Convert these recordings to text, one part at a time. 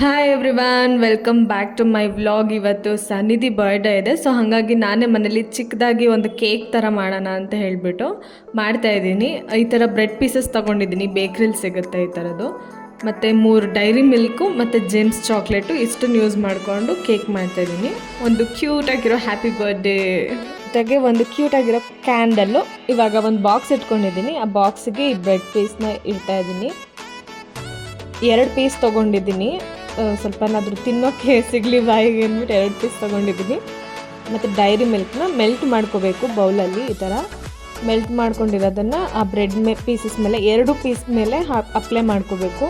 Hi everyone welcome back to my vlog ಇವತ್ತು Sannidhi birthday ಇದೆ. So ಹಾಗಾಗಿ ನಾನೇ ಮನೇಲಿ ಚಿಕ್ಕದಾಗಿ ಒಂದು ಕೇಕ್ ಥರ ಮಾಡೋಣ ಅಂತ ಹೇಳಿಬಿಟ್ಟು ಮಾಡ್ತಾ ಇದ್ದೀನಿ. ಈ ಥರ ಬ್ರೆಡ್ ಪೀಸಸ್ ತೊಗೊಂಡಿದ್ದೀನಿ. ಬೇಕ್ರಿಲಿ ಸಿಗುತ್ತೆ ಈ ಥರದ್ದು ಮತ್ತು ಮೂರು ಡೈರಿ ಮಿಲ್ಕು ಮತ್ತು ಜೆಮ್ಸ್ ಚಾಕ್ಲೇಟು ಇಷ್ಟನ್ನು ಯೂಸ್ ಮಾಡಿಕೊಂಡು ಕೇಕ್ ಮಾಡ್ತಾ ಇದ್ದೀನಿ. ಒಂದು ಕ್ಯೂಟಾಗಿರೋ ಹ್ಯಾಪಿ ಬರ್ಡೇ ಜೊತೆಗೆ ಒಂದು ಕ್ಯೂಟಾಗಿರೋ ಕ್ಯಾಂಡಲ್ಲು ಇವಾಗ ಒಂದು ಬಾಕ್ಸ್ ಇಟ್ಕೊಂಡಿದ್ದೀನಿ. ಆ ಬಾಕ್ಸಿಗೆ ಈ ಬ್ರೆಡ್ ಪೀಸ್ನ ಇಡ್ತಾ ಇದ್ದೀನಿ. ಎರಡು ಪೀಸ್ ತೊಗೊಂಡಿದ್ದೀನಿ. ಸ್ವಲ್ಪನಾದರೂ ತಿನ್ನೋಕ್ಕೆ ಸಿಗಲಿ ಬಾಯಿಗೆ ಅಂದ್ಬಿಟ್ಟು ಎರಡು ಪೀಸ್ ತೊಗೊಂಡಿದ್ದೀನಿ. ಮತ್ತು ಡೈರಿ ಮಿಲ್ಕ್ನ ಮೆಲ್ಟ್ ಮಾಡ್ಕೋಬೇಕು ಬೌಲಲ್ಲಿ ಈ ಥರ ಮೆಲ್ಟ್ ಮಾಡ್ಕೊಂಡಿರೋದನ್ನು ಆ ಬ್ರೆಡ್ ಮೇ ಪೀಸಸ್ ಮೇಲೆ ಎರಡು ಪೀಸ್ ಮೇಲೆ ಅಪ್ಲೈ ಮಾಡ್ಕೋಬೇಕು.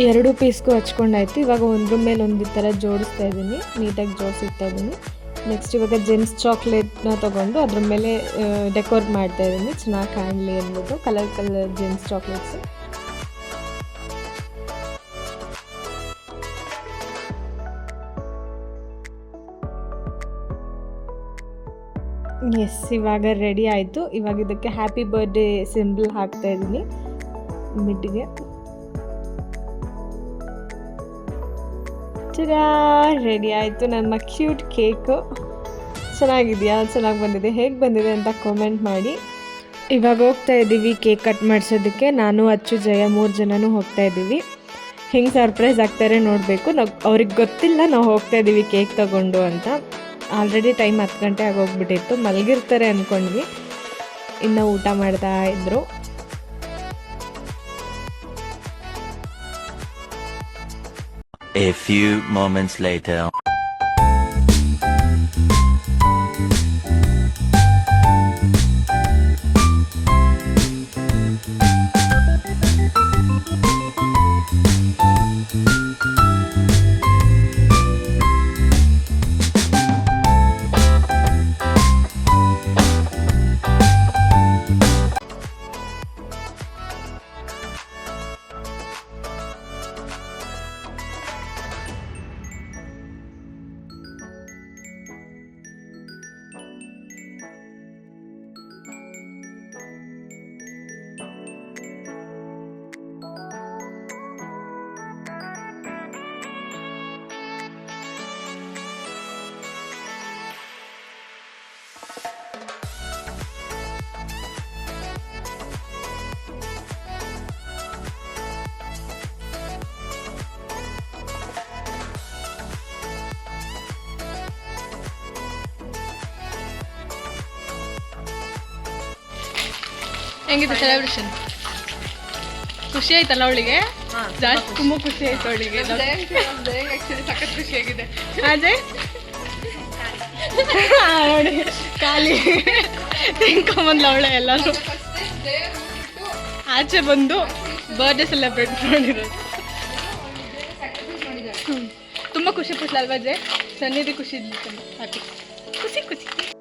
ಎರಡು ಪೀಸ್ಗೂ ಹಚ್ಕೊಂಡಾಯ್ತು. ಇವಾಗ ಒಂದ್ರ ಮೇಲೆ ಒಂದು ಥರ ಜೋಡಿಸ್ತಾ ಇದ್ದೀನಿ ನೀಟಾಗಿ ಜೋಡಿಸ್ತಾ ಇದ್ದೀನಿ ನೆಕ್ಸ್ಟ್ ಇವಾಗ ಜೆಮ್ಸ್ ಚಾಕ್ಲೇಟ್ನ ತೊಗೊಂಡು ಅದ್ರ ಮೇಲೆ ಡೆಕೋರ್ಟ್ ಮಾಡ್ತಾ ಇದ್ದೀನಿ ಚೆನ್ನಾಗಿ ಕಾಣಲಿ ಅಂದ್ಬಿಟ್ಟು colour colour Gems chocolates yes ಇವಾಗ ರೆಡಿ ಆಯಿತು. ಇವಾಗ ಇದಕ್ಕೆ ಹ್ಯಾಪಿ ಬರ್ಡೇ ಸಿಂಬಲ್ ಹಾಕ್ತಾ ಇದ್ದೀನಿ ಮಿಡ್ಗೆ ಚರಾ ರೆಡಿ ಆಯಿತು ನಮ್ಮ ಕ್ಯೂಟ್ ಕೇಕು ಚೆನ್ನಾಗಿದೆಯಾ? ಚೆನ್ನಾಗಿ ಬಂದಿದೆ. ಹೇಗೆ ಬಂದಿದೆ ಅಂತ ಕಾಮೆಂಟ್ ಮಾಡಿ. ಇವಾಗ ಹೋಗ್ತಾ ಇದ್ದೀವಿ ಕೇಕ್ ಕಟ್ ಮಾಡಿಸೋದಕ್ಕೆ. ನಾನು, ಅಚ್ಚು, ಜಯ ಮೂರು ಜನನೂ ಹೋಗ್ತಾ ಇದ್ದೀವಿ. ಹೆಂಗೆ ಸರ್ಪ್ರೈಸ್ ಆಗ್ತಾರೆ ನೋಡಬೇಕು. ನಾವು, ಅವ್ರಿಗೆ ಗೊತ್ತಿಲ್ಲ ನಾವು ಹೋಗ್ತಾ ಇದ್ದೀವಿ ಕೇಕ್ ತಗೊಂಡು ಅಂತ. ಆಲ್ರೆಡಿ ಟೈಮ್ ಹತ್ತು ಗಂಟೆ ಆಗೋಗ್ಬಿಟ್ಟಿತ್ತು. ಮಲಗಿರ್ತಾರೆ ಅಂದ್ಕೊಂಡ್ವಿ ಇನ್ನು ಊಟ ಮಾಡ್ತಾ ಇದ್ದರು A few moments later. ಹೆಂಗಿದೆ ಸೆಲೆಬ್ರೇಷನ್ ಖುಷಿ ಆಯ್ತಲ್ಲ ಅವಳಿಗೆ? ಜಾಸ್ತಿ ತುಂಬಾ ಖುಷಿ ಆಯ್ತು ಅವಳಿಗೆ. ಸಖತ್ ಖುಷಿ ಆಗಿದೆ. ಅದೇ ನೋಡಿ. ಖಾಲಿ. ತಿನ್ಕೊಂಬಂದ್ಲ ಅವಳೆ ಎಲ್ಲರೂ. ಆಚೆ ಬಂದು ಬರ್ಡೇ ಸೆಲೆಬ್ರೇಟ್ ಮಾಡಿರೋದು. ತುಂಬ ಖುಷಿ ಪಟ್ಲ ಅಲ್ವಾ ಜೆ ಸನ್ನಿಧಿ ಖುಷಿ ಹ್ಯಾಪಿ ಖುಷಿ ಖುಷಿ.